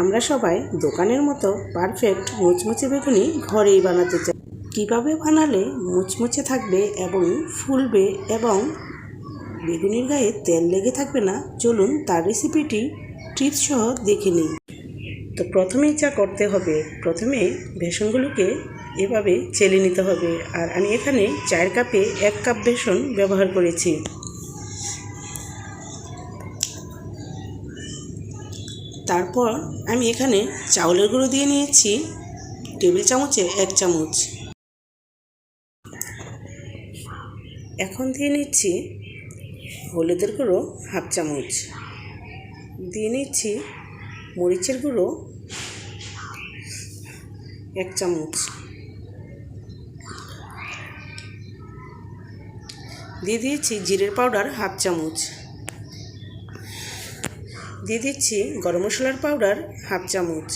আমরা সবাই দোকানের মতো পারফেক্ট মুচমুচে বেগুনি ঘরেই বানাতে চাই। কীভাবে বানালে মুচমুচে থাকবে এবং ফুলবে এবং বেগুনির গায়ে তেল লেগে থাকবে না? চলুন তার রেসিপিটি টিপস সহ দেখে নিই। তো প্রথমেই যা করতে হবে, প্রথমে বেসনগুলোকে এভাবে চেলে নিতে হবে। আর আমি এখানে চায়ের কাপে এক কাপ বেসন ব্যবহার করেছি। তারপর আমি এখানে চাউলের গুঁড়ো দিয়ে নিয়েছি, টেবিল চামচে এক চামচ। এখন দিয়ে নিচ্ছি হলুদের গুঁড়ো হাফ চামচ। দিয়ে নিচ্ছি মরিচের গুঁড়ো এক চামচ। দিয়ে দিয়েছি জিরের পাউডার হাফ চামচ। দিয়ে দিচ্ছি গরম মশলার পাউডার হাফ চামচ।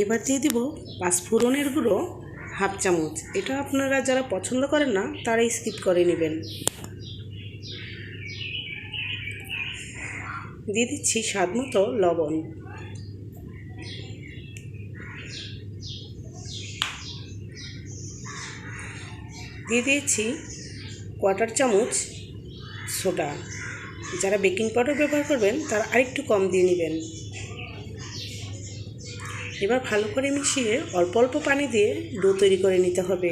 এবার দিয়ে দিব পাঁচফোড়নের গুঁড়ো হাফ চামচ। এটা আপনারা যারা পছন্দ করেন না, তারাই স্কিপ করে নেবেন। দিয়ে দিচ্ছি স্বাদ মতো লবণ। দিয়ে দিয়েছি কোয়ার্টার চামচ সোডা যারা বেকিং পাউডার ব্যবহার করবেন, তারা আরেকটু কম দিয়ে নেবেন। এবার ভালো করে মিশিয়ে অল্প অল্প পানি দিয়ে ডো তৈরি করে নিতে হবে।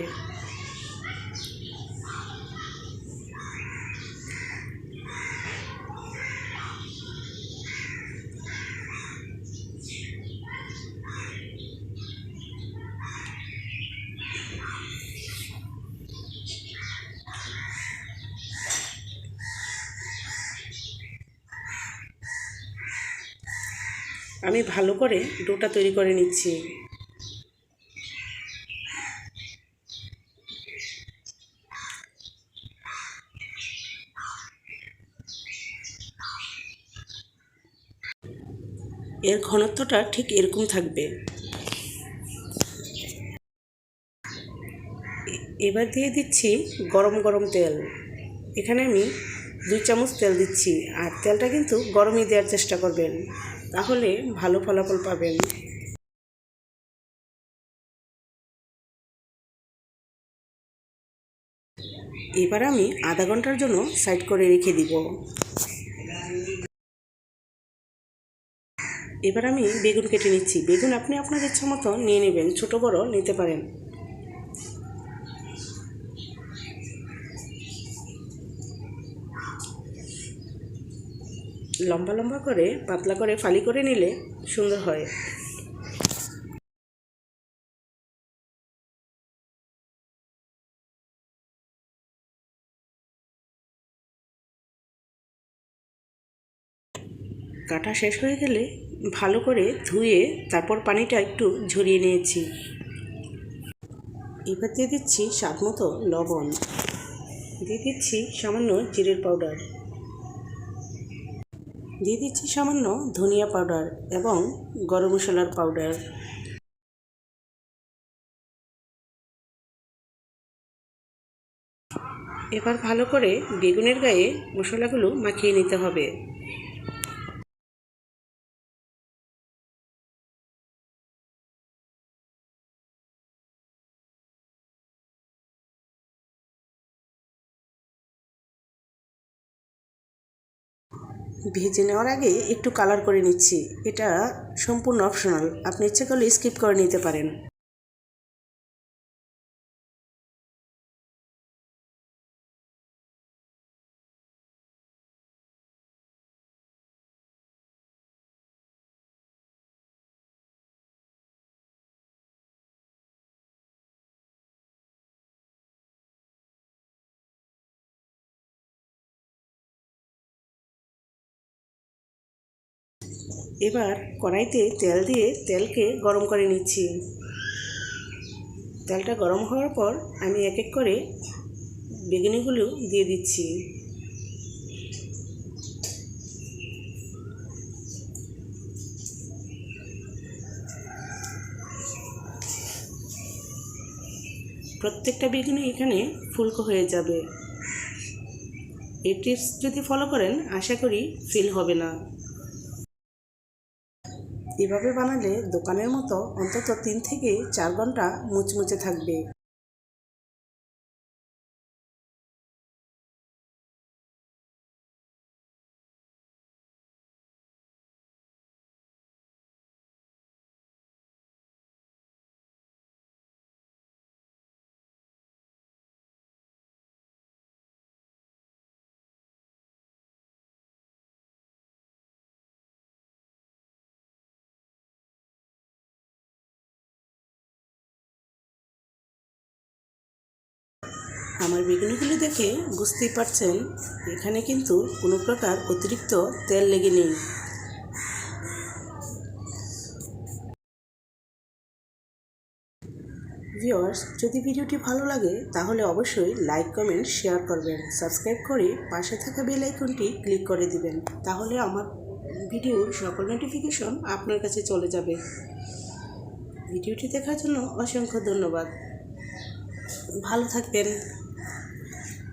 আমি ভালো করে ডোটা তৈরি করে নিচ্ছি। এর ঘনত্বটা ঠিক এরকম থাকবে। এবার দিয়ে দিচ্ছি গরম গরম তেল। এখানে আমি দুই চামচ তেল দিচ্ছি, আর তেলটা কিন্তু গরমই দেওয়ার চেষ্টা করবেন। তাহলে ভালো ফলাফল পাবেন। এবার আমি আধা ঘণ্টার জন্য সাইড করে রেখে দিব। এবার আমি বেগুন কেটে নিচ্ছি। বেগুন আপনি আপনার ইচ্ছা মতো নিয়ে নেবেন, ছোট বড় নিতে পারেন। লম্বা লম্বা করে, পাতলা করে, ফালি করে নিলে সুন্দর হয়। কাটা শেষ হয়ে গেলে ভালো করে ধুয়ে তারপর পানিটা একটু ঝরিয়ে নিয়েছি। এবার দিয়ে দিচ্ছি স্বাদ মতো লবণ। দিয়ে দিচ্ছি সামান্য জিরের পাউডার। দিয়ে দিচ্ছি সামান্য ধনিয়া পাউডার এবং গরম মশলার পাউডার এবার ভালো করে বেগুনের গায়ে মশলাগুলো মাখিয়ে নিতে হবে। ভেজে নেওয়ার আগে একটু কালার করে নিচ্ছি। এটা সম্পূর্ণ অপশনাল আপনি ইচ্ছে করলে স্কিপ করে নিতে পারেন। এবার কড়াইতে তেল দিয়ে তেলকে গরম করে নিচ্ছি। তেলটা গরম হওয়ার পর আমি এক এক করে বেগুনিগুলো দিয়ে দিচ্ছি। প্রত্যেকটা বেগুনি এখানে ফুলকো হয়ে যাবে। এই টিপস যদি ফলো করেন, আশা করি ফিল হবে না। এভাবে বানালে দোকানের মতো অন্তত তিন থেকে চার ঘণ্টা মুচমুচে থাকবে। আমার বেগুনিগুলো দেখে বুঝতেই পারছেন, এখানে কিন্তু কোনো প্রকার অতিরিক্ত তেল লেগে নেই। ভিওয়ার্স যদি ভিডিওটি ভালো লাগে, তাহলে অবশ্যই লাইক, কমেন্ট, শেয়ার করবেন। সাবস্ক্রাইব করে পাশে থাকা বেল আইকনটি ক্লিক করে দিবেন। তাহলে আমার ভিডিওর সকল নোটিফিকেশন আপনার কাছে চলে যাবে। ভিডিওটি দেখার জন্য অসংখ্য ধন্যবাদ। ভালো থাকবেন।